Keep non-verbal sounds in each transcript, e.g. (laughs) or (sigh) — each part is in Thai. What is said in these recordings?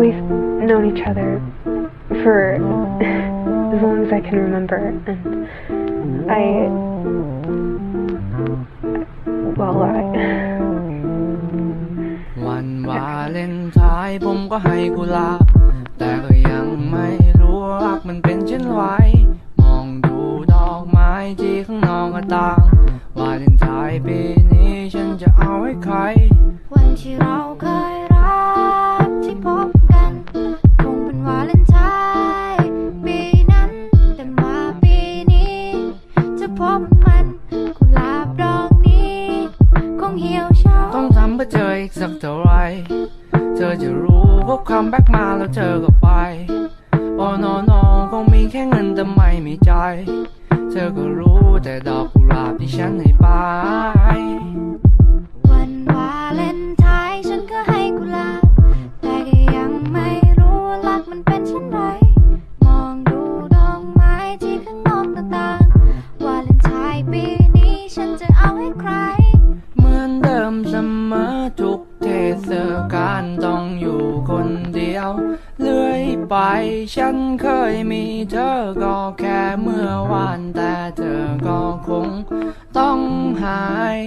We've known each other for (laughs) as long as I can remember, and I. Well, I. มก็ให้กุหลาบ แต่ก็ยังไม่รู้ว่ารักมันเป็นเช่นไรมองดูดอกไม้ที่ข้างนอกก็ต่างวาเลนไทน์ปีนี้ฉันจะเอาให้ใคร วันที่เราเคยรักที่พบกัน คงเป็นวาเลนไทน์ปีนั้น แต่มาปีนี้ จะพบมันกุหลาบดอกนี้ คงเหี่ยวเฉาต้องทำเพื่อเจออีกสักเท่าไหรเธอจะรู้ว่าคัมแบกมาแล้วเธอก็ไป โอ้ no no คงมีแค่เงินแต่ไม่มีใจ เธอก็รู้แต่ดอกกุหลาบที่ฉันให้ไป ฉันเคยมีเธอก็แค่เมื่อวานแต่เธอก็คงต้องหาย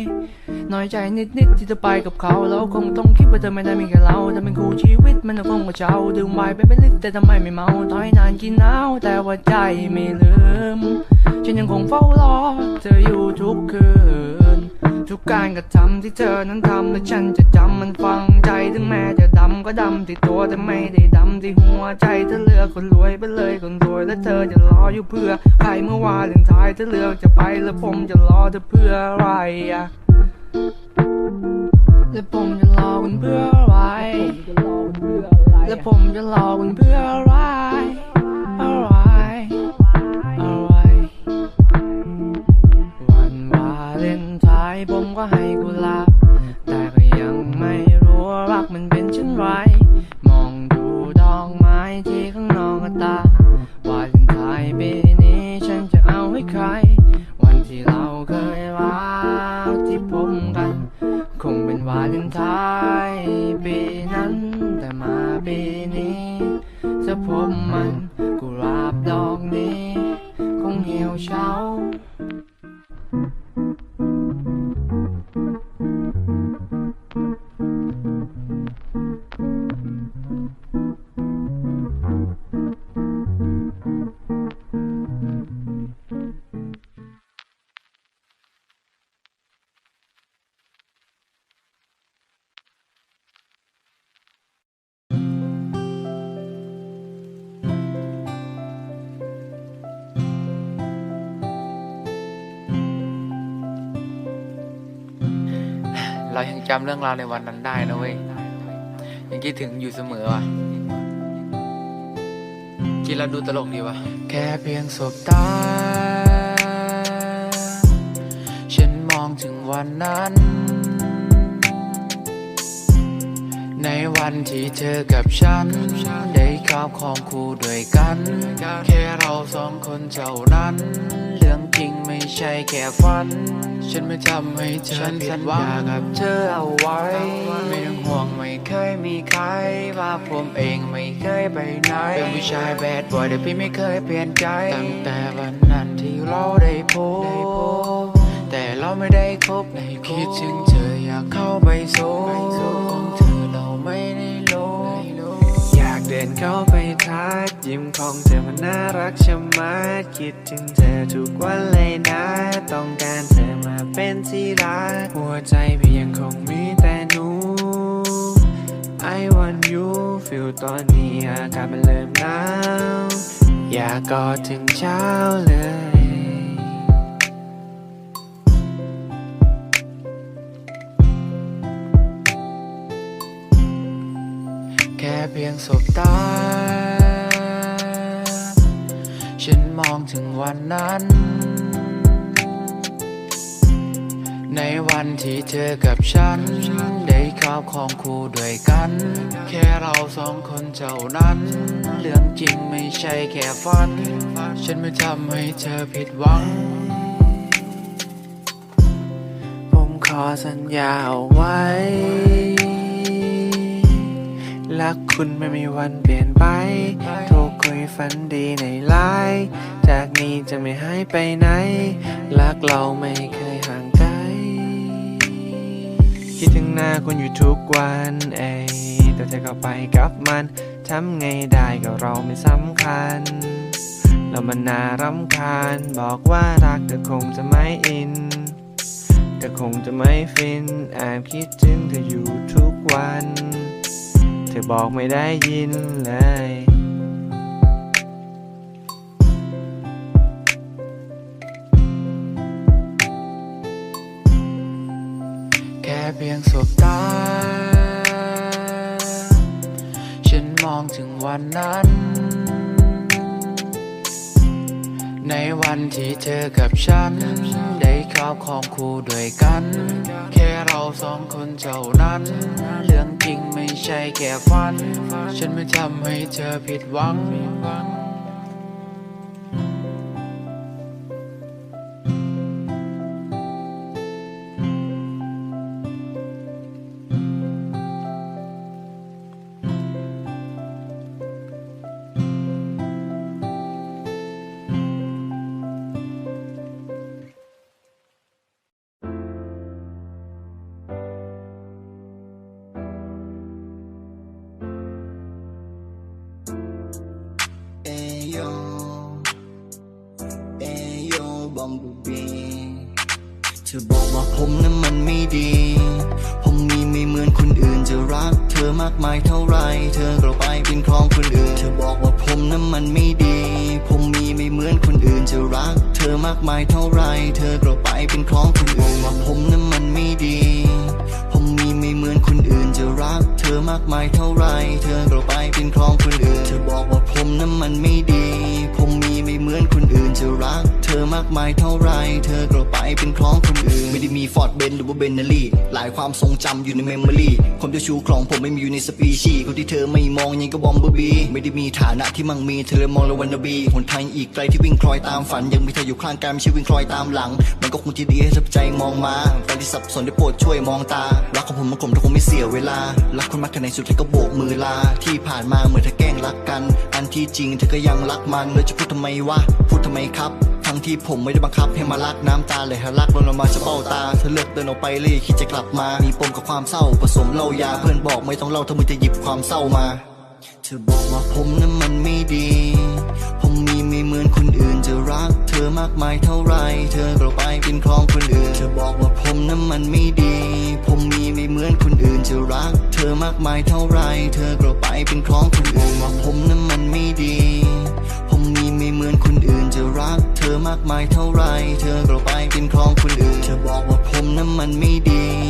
น้อยใจนิดๆที่จะไปกับเขาแล้วคงต้องคิดว่าเธอไม่ได้มีแค่เราแต่เป็นคู่ชีวิตมันคงกว่าเจ้าดื่มไวน์ไปเป็นลิตรแต่ทำไมไม่เมาถอยนานกินหนาวแต่ว่าใจไม่ลืม ฉันยังคงเฝ้ารอเธออยู่ทุกคืน ทุกการกระทำที่เธอนั้นทำและฉันจะจำมันฟังใจถึงแม้จะดำก็ดำที่ตัวแต่ไม่ได้ดำที่หัวใจเธอเลือกคนรวยไปเลยคนรวยและเธอจะรออยู่เพื่อใครเมื่อวานเลนท้ายเธอเลือกจะไปแล้วผมจะรอเธอเพื่ออะไรอะและผมจะรอคุณเพื่ออะไรและผมจะรอคุณเพื่ออะไรอะไร ก็ให้กุหลาบแต่ก็ยังไม่รู้ว่ารักมันเป็นเช่นไร มองดูดอกไม้ที่ข้างนอกตาวาเลนไทน์ปีนี้ฉันจะเอาให้ใคร วันที่เราเคยรักที่พบกัน คงเป็นวาเลนไทน์ปีนั้น แต่มาปีนี้ จะพบมันกุหลาบดอกนี้ คงเหี่ยวเฉา เรายังจำเรื่องราวในวันนั้นได้นะเว้ยยังคิดถึงอยู่เสมอว่ะคิดแล้วดูตลกดีวะแค่เพียงสบตา ฉันมองถึงวันนั้น ในวันที่เธอกับฉันได้ รอบครองคู่ด้วยกัน แค่เราสองคนเท่านั้น เรื่องจริงไม่ใช่แค่ฝัน ฉันไม่ทำให้เธอฉันผิสัดญหวัญางกับเธอเอาไว้ ไม่ต้องห่วงไม่เคยมีใคร ว่าผมเองไม่เคยไปไหน เป็นผู้ชายแบดบอยแต่พี่ไม่เคยเปลี่ยนใจ ตั้งแต่วันนั้นที่เราได้พบแต่เราไม่ได้คบในคิดถึงเธออยากเข้าไปโซของเธอ เข้าไปทักยิ้มของเธอมันน่ารักชะมัดคิดถึงเธอทุกวันเลยนะ ต้องการเธอมาเป็นที่รัก หัวใจพี่ยังคงมีแต่หนู I want you feel ตอนนี้อากาศมันเริ่มหนาวอยากกอดถึงเช้าเลย เพียงสบตา ฉันมองถึงวันนั้น ในวันที่เธอกับฉัน ได้ครอบครองคู่ด้วยกัน แค่เราเราสองคนเจ้านั้น เรื่องจริงไม่ใช่แค่ฝัน ฉันไม่ทำให้เธอผิดหวัง ผมขอสัญญาเอาไว้ รักคุณไม่มีวันเปลี่ยนไป โทรคุยฝันดีในไลน์จากนี้จะไม่หายไปไหน รักเราไม่เคยห่างไกล คิดถึงหน้าคุณอยู่ทุกวันเอยแต่เธอก็ไปกับมันทำไงได้ก็เราไม่สำคัญ แล้วมันน่ารำคาญ บอกว่ารักแต่คงจะไม่อินแต่คงจะไม่ฟินแอบคิดถึงเธออยู่ทุกวัน บอกไม่ได้ยินเลยแค่เพียงสบตา ฉันมองถึงวันนั้น ในวันที่เธอกับฉัน ได้ครอบครองคู่ด้วยกัน แค่เราสองคนเท่านั้น เรื่องจริง ใช่แค่ฝัน ฉันไม่ทำให้เธอผิดหวัง มากมายเท่าไร เธอก็ไปเป็นครองคนอื่น เธอบอกว่าผมนั้นมันไม่ดี ผมมีไม่เหมือนคนอื่นจะรัก เธอมากมายเท่าไร เธอก็ไปเป็นครองคนอื่นว่าผมนั้นมันไม่ดี ผมมีไม่เหมือนคนอื่นจะรัก เธอมากมายเท่าไร เธอก็ไปเป็นครองคนอื่น เธอบอกว่าผมนั้นมันไม่ดี ผมมี ไม่เหมือนคนอื่นจะรัก เธอมากมายเท่าไร เธอก็ไปเป็นครองคนอื่น ไม่ได้มีฟอร์ดเบนหรือว่าเบนเนลี่ หลายความทรงจำอยู่ในเมมโมรีคนเจ้าชู้ของผมไม่มีอยู่ในสปีชีคนที่เธอไม่มองยังก็บอมเบอร์บี ไม่ได้มีฐานะที่มั่งมีเธอเลยมองเลยวันนบีหนทางอีกไกลที่วิ่งคล้อยตามฝัน ยังมีเธออยู่ข้างกายไม่ใช่วิ่งคล้อยตามหลัง มันก็คงจะดีให้ทับใจมองมาใครที่สับสนได้โปรดช่วยมองตารักของผมมันกลมถ้าคงไม่เสียเวลารักคนมากแค่ไหนสุดท้ายก็โบกมือลาที่ผ่านมาเหมือนเธอแกล้งรักกัน อันที่จริงเธอก็ยังรักมันแล้วจะพูดทำไมวะ พูดทำไมครับ ทั้งที่ผมไม่ได้บังคับให้มารักน้ำตาเลยหารักลงมาจะเบ้าตา เธอเลือกเดินออกไปเลยคิดจะกลับมา มีปมกับความเศร้าผสมเหล้ายา เพื่อนบอกไม่ต้องเล่าถ้ามึงจะหยิบความเศร้ามา เธอบอกว่าผมนั้นมันไม่ดี ผมมีไม่เหมือนคนอื่นจะรัก เธอมากมายเท่าไร เธอก็ไปเป็นครองคนอื่น เธอบอกว่าผมนั้นมันไม่ดี ผมมีไม่เหมือนคนอื่นจะรัก เธอมากมายเท่าไร เธอก็ไปเป็นครองคนอื่นว่าผมนั้นมันไม่ดี อื่นจะรักเธอมากมายเท่าไร เธอก็ไปเป็นครองคนอื่นเธอบอกว่าผมนั้นมันไม่ดี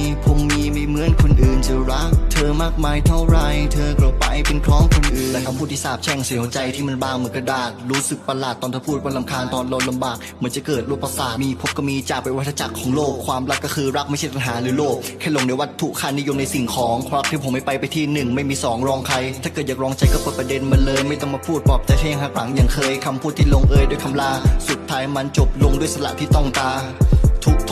เหมือนคนอื่นจะรัก เธอมากมายเท่าไร เธอก็ไปเป็นครองคนอื่นและคำพูดที่สาบแช่งเสียหัวใจที่มันบางเหมือนกระดาษ รู้สึกประหลาดตอนเธอพูดว่าลำคาญตอนเราลำบาก เหมือนจะเกิดโรคประสาทมีพบก็มีจากไปวัฏจักรของโลก ความรักก็คือรักไม่ใช่ปัญหาหรือโลภแค่หลงในวัตถุค่านิยมในสิ่งของครับที่ผมไม่ไปไปที่หนึ่งไม่มีสองรองใคร ถ้าเกิดอยากลองใจก็เปิดประเด็นมาเลย ไม่ต้องมาพูดปลอบใจเที่ยงหักหลังอย่างเคยคำพูดที่ลงเอยด้วยคำลา สุดท้ายมันจบลงด้วยสละที่ต้องตา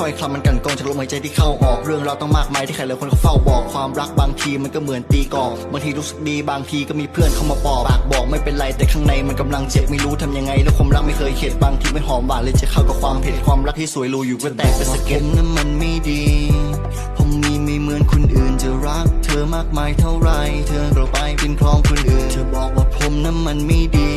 ถ้อยคำมันกันกองจากลมหายใจที่เข้าออกเรื่องเราวต้องมากมายที่ใครหลายคนเขาเฝ้าบอกความรักบางทีมันก็เหมือนตีกองบางทีรู้สึกดีบางทีก็มีเพื่อนเข้ามาปอบปากบอกไม่เป็นไรแต่ข้างในมันกำลังเจ็บไม่รู้ทำยังไงแล้วความรักไม่เคยเข็ดบางทีไม่หอมหวานเลยจะเข้ากับความเผ็ดความรักที่สวยรูอยู่ก็แตกเป็นสะเก็ดนั้นมันไม่ดีผมมีไม่เหมือนคนอื่นจะรัก เธอมากมายเท่าไร เธอก็ไปเป็นครองคนอื่นเธอบอกว่าผมนั้นมันไม่ดี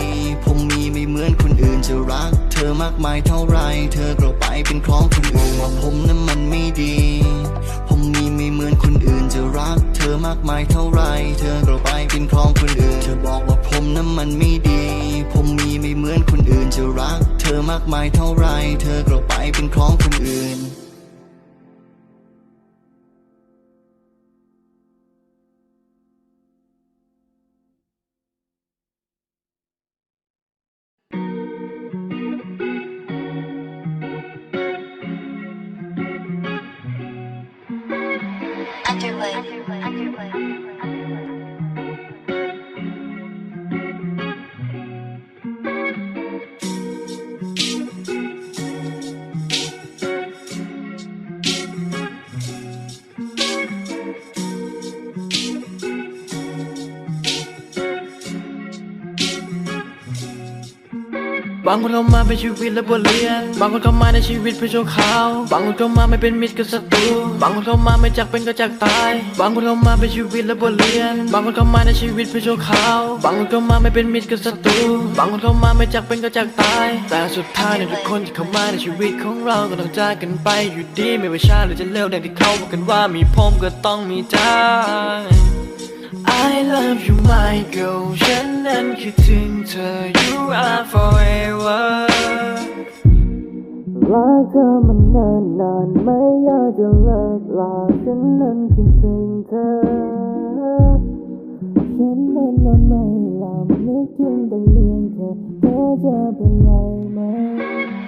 ผมมีไม่เหมือนคนอื่นจะรักเธ อมากมายเท่าไร เธอก็ไปเป็นครองคนอื่นว่าผมนั้นมันไม่ดี ผมมีไม่เหมือนคนอื่นจะรัก เธอมากมายเท่าไร เธอก็ไปเป็นครองคนอื่น เธอบอกว่าผมนั้นมันไม่ดี ผมมีไม่เหมือนคนอื่นจะรัก เธอมากมายเท่าไร เธอก็ไปเป็นครองคนอื่น บางคนเข้ามาเป็นชีวิตและบทเรียน บางคนเข้ามาในชีวิตเพื่อโชว์ขาว บางคนเข้ามาไม่เป็นมิตรกับศัตรู บางคนเข้ามาไม่จากเป็นก็จากตาย บางคนเข้ามาเป็นชีวิตและบทเรียน บางคนเข้ามาในชีวิตเพื่อโชว์ขาว บางคนเข้ามาไม่เป็นมิตรกับศัตรู บางคนเข้ามาไม่จากเป็นก็จากตาย แต่สุดท้ายเนี่ยทุกคนที่เข้ามาในชีวิตของเราก็ต้องจากกันไปอยู่ดีไม่ว่าช้าหรือจะเร็วดังที่เขาบอกกันว่ามีผมก็ต้องมีใจ I love you my girl ฉันนั้นคิดถึงเธอ You are forever รักเธอมันนานนานไม่อยากจะเลิกลาฉันนั้นคิดถึงเธอ ฉันนั้นนอนไม่หลับนึกถึงแต่เรื่องเธอเธอจะเป็นไรไหม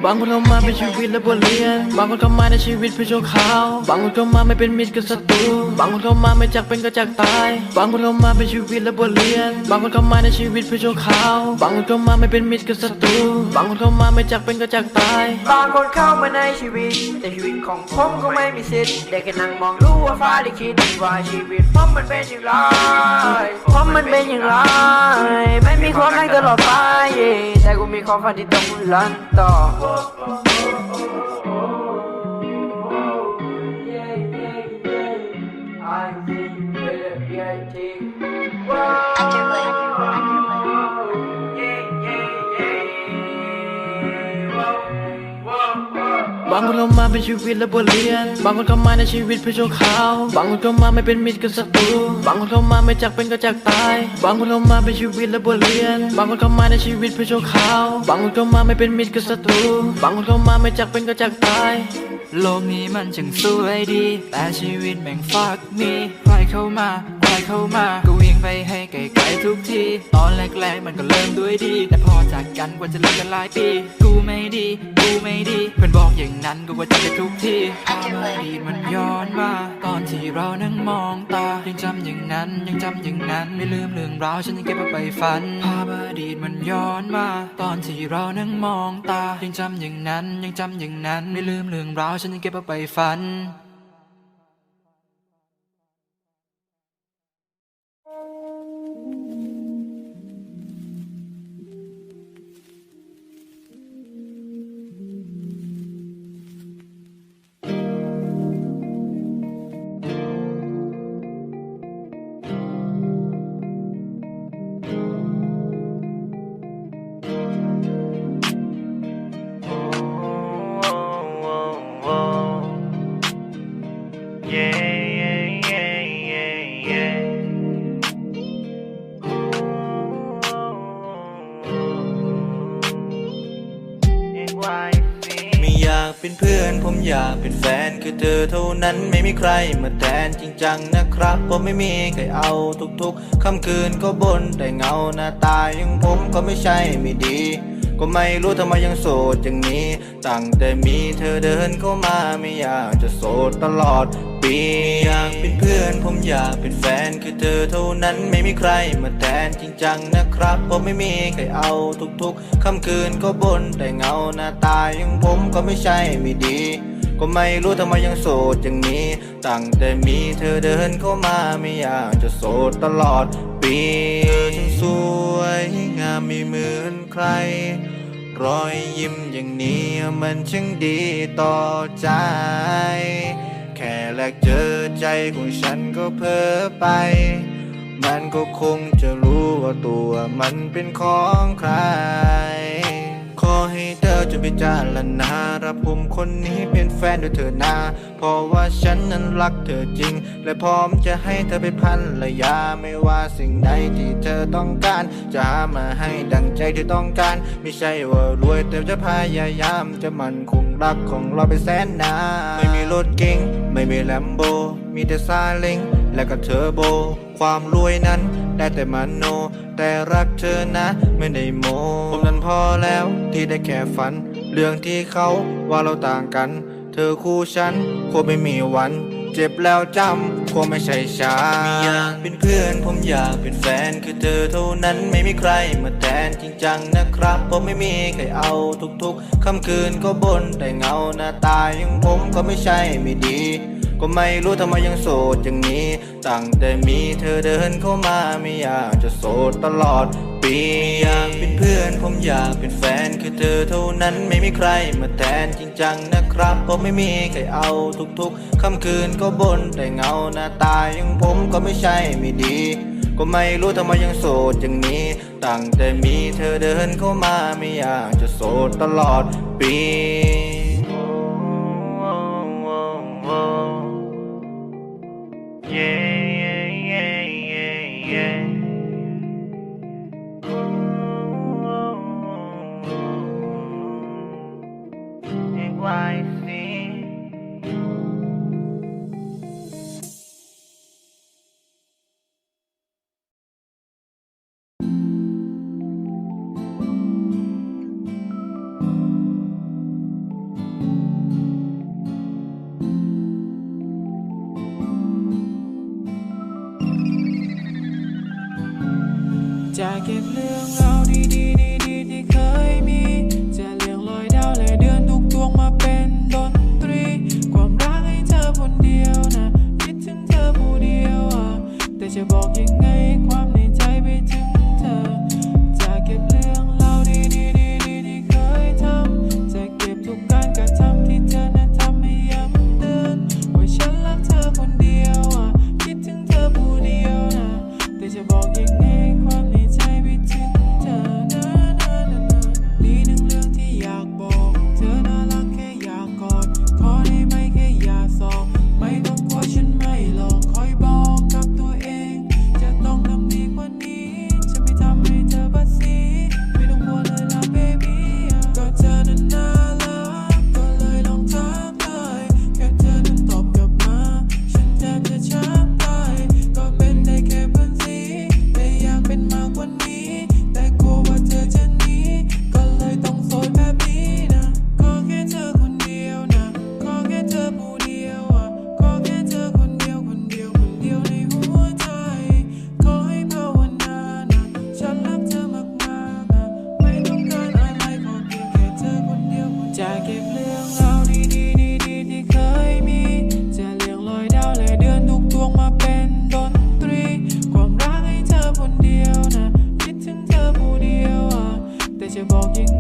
บางคนเข้ามาเป็นชีวิตและบทเรียน บางคนเข้ามาในชีวิตเพื่อโชว์ขาว บางคนเข้ามาไม่เป็นมิตรกับศัตรู บางคนเข้ามาไม่จากเป็นก็จากตาย บางคนเข้ามาเป็นชีวิตและบทเรียน บางคนเข้ามาในชีวิตเพื่อโชว์ขาว บางคนเข้ามาไม่เป็นมิตรกับศัตรู บางคนเข้ามาไม่จากเป็นก็จากตาย บางคนเข้ามาในชีวิต แต่ชีวิตของผมก็ไม่มีสิทธิ์ได้แค่นั่งมองรู้ว่าฟ้าลิขิตว่าชีวิตผมมันเป็นอย่างไรความมันเป็นอย่างไรไม่มีความรักตลอดไป แต่กูมีความฝันที่ต้องรันต่อางคนเข้ามาเป็นชีวิตและบทเรียน บางคนเข้ามาในชีวิตเพื่อโชว์ขาว บางคนเข้ามาไม่เป็นมิตรกับศัตรู บางคนเข้ามาไม่จากเป็นก็จากตาย บางคนเข้ามาเป็นชีวิตและบทเรียน บางคนเข้ามาในชีวิตเพื่อโชว์ขาว บางคนเข้ามาไม่เป็นมิตรกับศัตรู บางคนเข้ามาไม่จากเป็นก็จากตายโลกนี้มันช่างสวยดี แต่ชีวิตแม่งฟักมีใครเข้ามาใครเข้ามาก็ว งไปให้ไกลๆทุกที ตอนแรกๆมันก็เริ่มด้วยดี แต่พอจากกันกว่าจะเลิกกันหลายปี กูไม่ดี กูไม่ดี เพื่อนบอกอย่างนั้นก็ว่าจะไปทุกทีภาพอดีตมันย้อนมา ตอนที่เรานั่งมองตา ยังจำอย่างนั้น ยังจำอย่างนั้น ไม่ลืมเรื่องราวฉันยังเก็บเอาไปฝัน ภาพอดีตมันย้อนมา ตอนที่เรานั่งมองตา ยังจำอย่างนั้น ยังจำอย่างนั้น ไม่ลืมเรื่องราวฉันยังเก็บเอาไปฝัน ม่มีใครมาแทนจริงจังนะครับผมไม่มีใครเอาทุกๆค่ำคืนก็บนแต่เงาหน้าตาอย่างผมก็ไม่ใช่ไม่ดี ก็ไม่รู้ทำไมยังโสดอย่างนี้ ตั้งแต่มีเธอเดินเข้ามาไม่อยากจะโสดตลอดปีอยากเป็นเพื่อนผมอยากเป็นแฟนคือเธอเท่านั้นไม่มีใครมาแทนจริงจังนะครับผมไม่มีใครเอาทุกๆค่ำคืนก็บนแต่เงาหน้าตาอย่างผมก็ไม่ใช่ไม่ดี ก็ไม่รู้ทำไมยังโสดอย่างนี้ ตั้งแต่มีเธอเดินเข้ามาไม่อยากจะโสดตลอดปีเธอช่างสวยงามไม่เหมือนใคร รอยยิ้มอย่างนี้มันช่างดีต่อใจ แค่แรกเจอใจของฉันก็เพ้อไป มันก็คงจะรู้ว่าตัวมันเป็นของใคร ให้เธอจงพิจารณารับผมคนนี้เป็นแฟนด้วยเธอนาเพราะว่าฉันนั้นรักเธอจริง และพร้อมจะให้เธอเป็นรรยาไม่ว่าสิ่งใดที่เธอต้องการ จะหามาให้ดังใจที่ต้องการ ไม่ใช่ว่ารวยแต่จะพยายามจะมันคงรักของเราไปแสนนานไม่มีรถเก๋งไม่มีแลมโบ มีแต่ซาเล้งและก็เทอร์โบ ความรวยนั้นได้แต่มโน แต่รักเธอนะ ไม่ได้โมผมนั้นพอแล้วที่ได้แค่ฝัน เรื่องที่เขาว่าเราต่างกัน เธอคู่ฉันคงไม่มีวัน เจ็บแล้วจำคงไม่ใช่ฉันไม่อยากเป็นเพื่อนผมอยากเป็นแฟนคือเธอเท่านั้นไม่มีใครมาแทนจริงจังนะครับผมไม่มีใครเอาทุกๆค่ำคืนก็บนแต่เงาหน้าตาอย่างผมก็ไม่ใช่ไม่ดี ก็ไม่รู้ทำไมยังโสดอย่างนี้ ตั้งแต่มีเธอเดินเข้ามาไม่อยากจะโสดตลอดปีอยากเป็นเพื่อนผมอยากเป็นแฟนคือเธอเท่านั้นไม่มีใครมาแทนจริงจังนะครับผมไม่มีใครเอาทุกๆค่ำคืนก็บนแต่เงาหน้าตาอยังผมก็ไม่ใช่ไม่ดีก็ไม่รู้ทำไมยังโสดอย่างนี้ ตั้งแต่มีเธอเดินเข้ามาไม่อยากจะโสดตลอดปี yeah, yeah, yeah, yeah. yeah. why? you're walking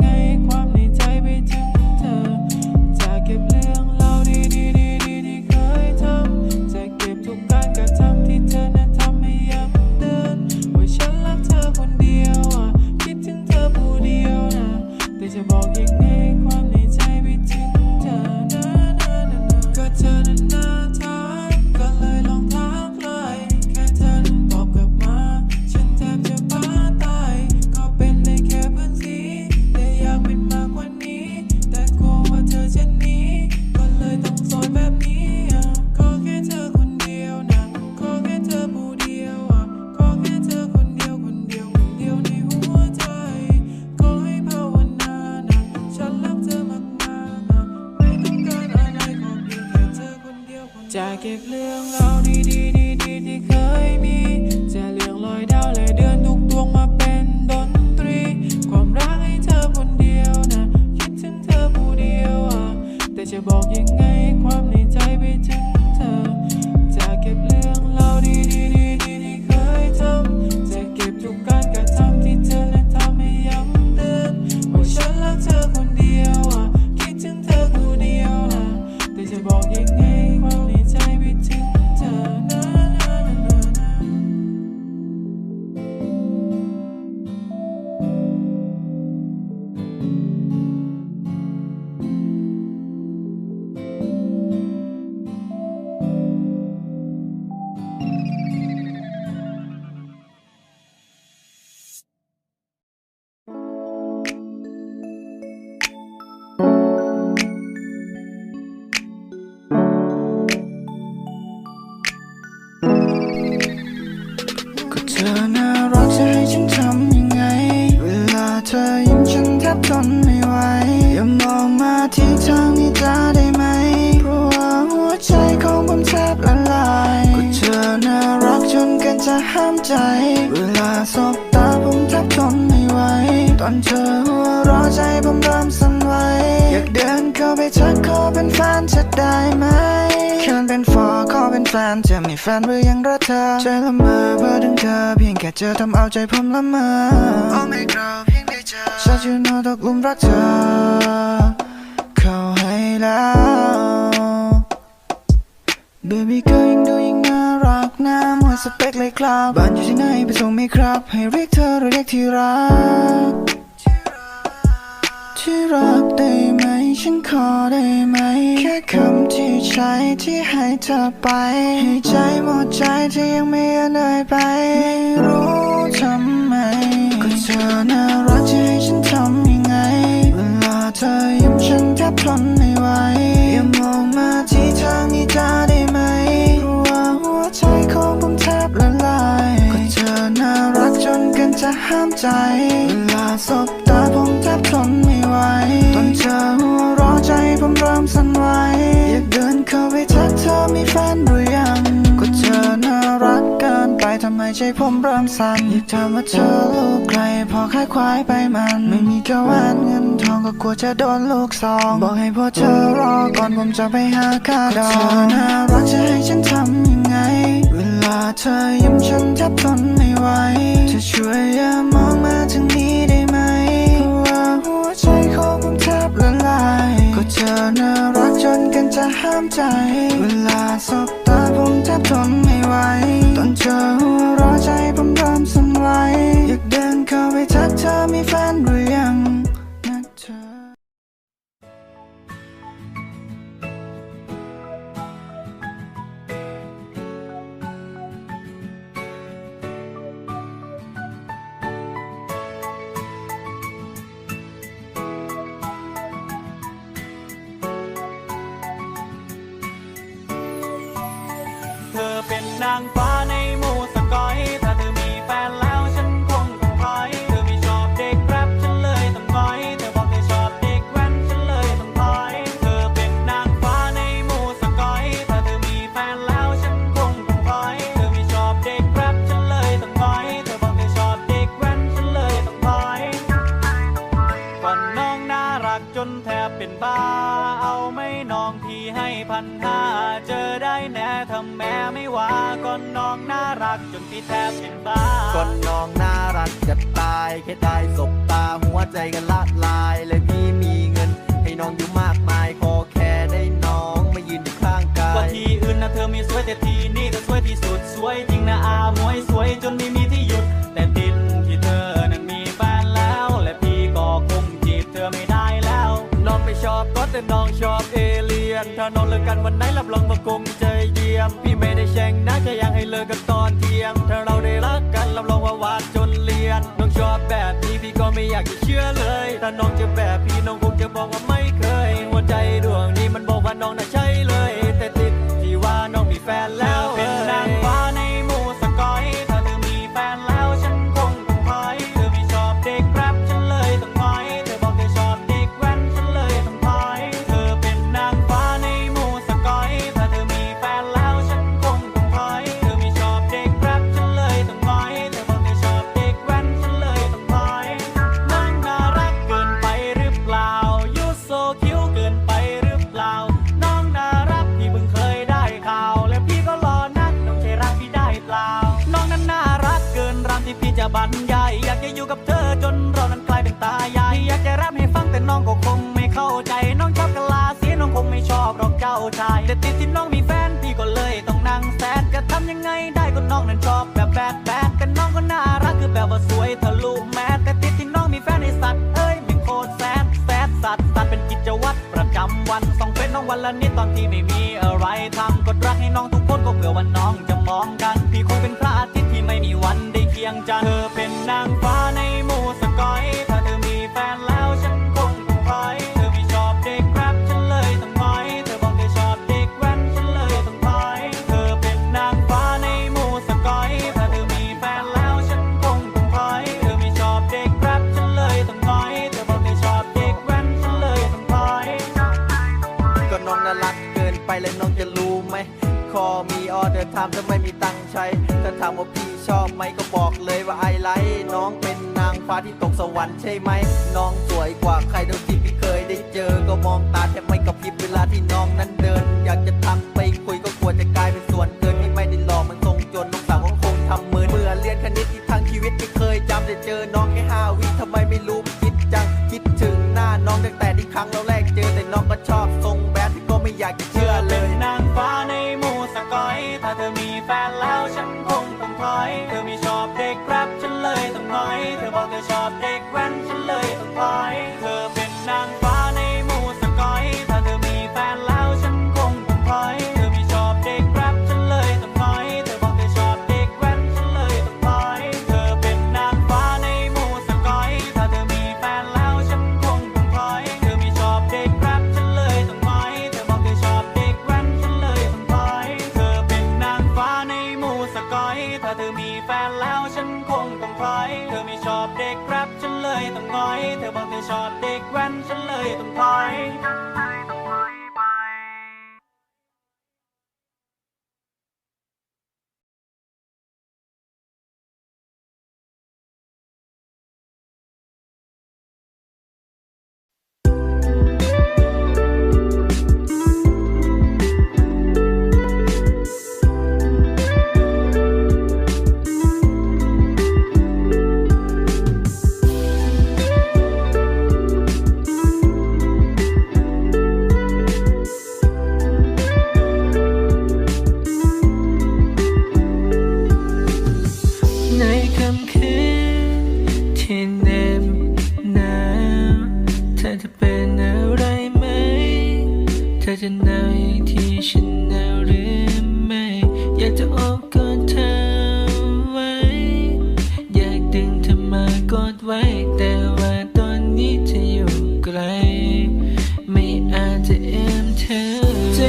ธอน่ารักจะให้ฉันทำยังไง เวลาเธอยิ้มฉันแทบทนไม่ไหว อย่ามองมาที่ทางนี้จ้าได้ไหม เพราะว่าหัวใจของผมแทบละลายก็เธอน่ารักจนเกินจะห้ามใจ เวลาสบตาผมแทบทนไม่ไหว ตอนเธอหัวรอใจผมเริ่มสั่นไหว อยากเดินเข้าไปทักขอเป็นแฟนจะได้ไหมแค่เป็นฟัน แฟนจะมีแฟนหรือยังรักเธอใจละเมอเพื่อถึงเธอเพียงแค่เจอทำเอาใจผมละเมอ Oh my girl เพียงได้เจอฉันจะนอนตกหลุมรักเธอ เข้าให้แล้ว Baby girl ยังดูยิ่งน่ารักนะหมดสเปคเลยครับบ้านอยู่ที่ไหนไปส่งไหมครับ ให้เรียกเธอหรือเรียกที่รัก ที่รักได้ไหม ฉันขอได้ไหม แค่คำที่ใช้ที่ให้เธอไป ให้ใจหมดใจที่ยังไม่เลยไป ไม่รู้ทำไม ก็เธอน่ารักจะให้ฉันทำยังไง เวลาเธอยิ้มฉันแทบทนไม่ไหว อย่ามองมาที่ทางนี้จะได้ไหมเพราะว่าหัวใจของผมแทบละลาย ก็เธอน่ารักจนเกินจะห้ามใจ เวลาสบ ตอนเธอหัวเร้อใจผมเริ่มสั่นไหวอยากเดินเข้าไปทักเธอมีแฟนหรือยัง ก็เธอน่ารักเกินไปทำไมใจผมเริ่มสั่นอยากถามว่าเธอลูกใครพอคล้ายควายไปมัน ไม่มีกระแวนเงินทองก็กลัวจะโดนลูกสองบอกให้พ่อเธอรอก่อนผมจะไปหาค่าดอกเธอน่ารักจะให้ฉันทำยังไง เวลาเธอยิ้มฉันแทบทนไม่ไหวเธอช่วยอย่ามองามใจ เวลาสบตาผมแทบทนไม่ไหวตอนเจอหัวรอใจผมเริ่มสั่นไหวอยากเดินเข้าไปทักเธอมีแฟนหรือ กจนพี่แทบเป็นบ้าคนน้องน่ารักจะตายแค่ได้สบตาหัวใจกันละลาย เลยพี่มีเงิน ให้น้องอยู่มากมายขอแค่ได้น้องมายืนอยู่ข้างกากว่ายที่อื่นนะเธอมีสวยแต่ที่นี่ก็สวยที่สุดสวยจริงนะอามวยสวยจนไม่มีที่หยุด แต่ติดที่เธอนั้นมีแฟนแล้ว และพี่ก็คงจีบเธอไม่ได้แล้ว น้องไม่ชอบก็แต่น้องชอบเอเลียนถ้าน้องเลิกกันวันไหนรับรองว่าคงใจเยี่ยมพี่ไม่ได้แช่งนะ ลิกกันตอนเที่ยงถ้าเราได้รักกันรับรองว่าหวานจนเลียนน้องชอบแบบนี้พี่ก็ไม่อยากจะเชื่อเลย ถ้าน้องจะแบบพี่น้องคงจะบอกว่าไม่เคย วันละนิดตอนที่ไม่มีอะไรทำกดรักให้น้องทุกคนก็เผื่อวันน้องจะามว่าพี่ชอบไหมก็บอกเลยว่าไอไลน้องเป็นนางฟ้าที่ตกสวรรค์ใช่ไหม น้องสวยกว่าใครเท่าที่พี่เคยได้เจอ ก็มองตาแทบไม่กระพริบเวลาที่น้องนั้นเดิน อยากจะทักไปคุยก็กลัวจะกลายเป็นส่วนเกินที่ไม่ได้หลอกมันทรงจนน้องสาวของคงทำมือเมื่อเรียนคณิตที่ทั้งชีวิตไม่เคยจำจะเจอน้องแค่ห้าวิทำไมไม่รู้คิดจังคิดถึงหน้าน้องตั้งแต่ที่ครั้งแล้วแล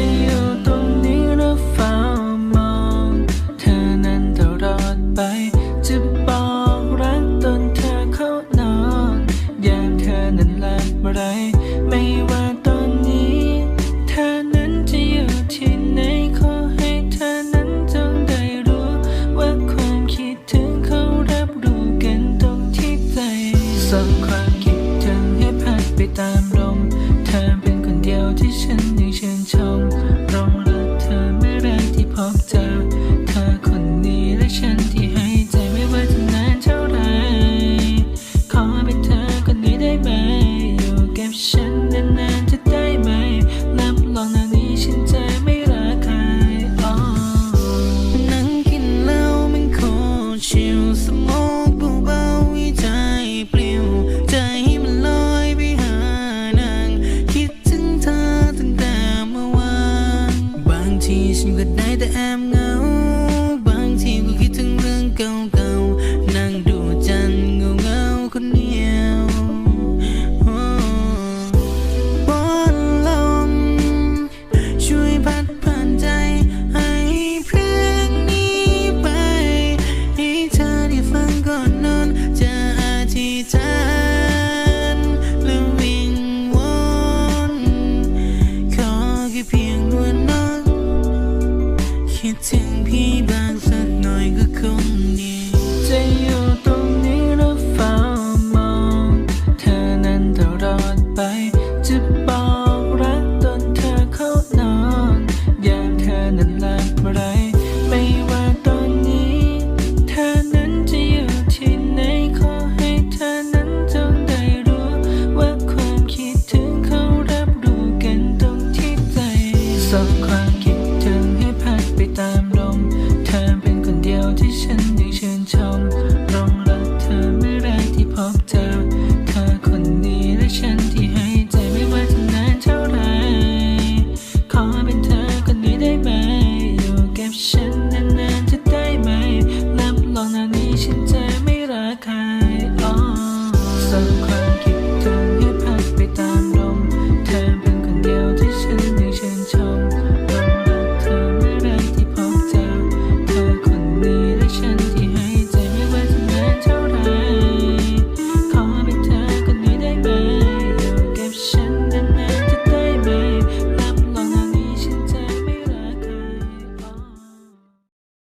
จ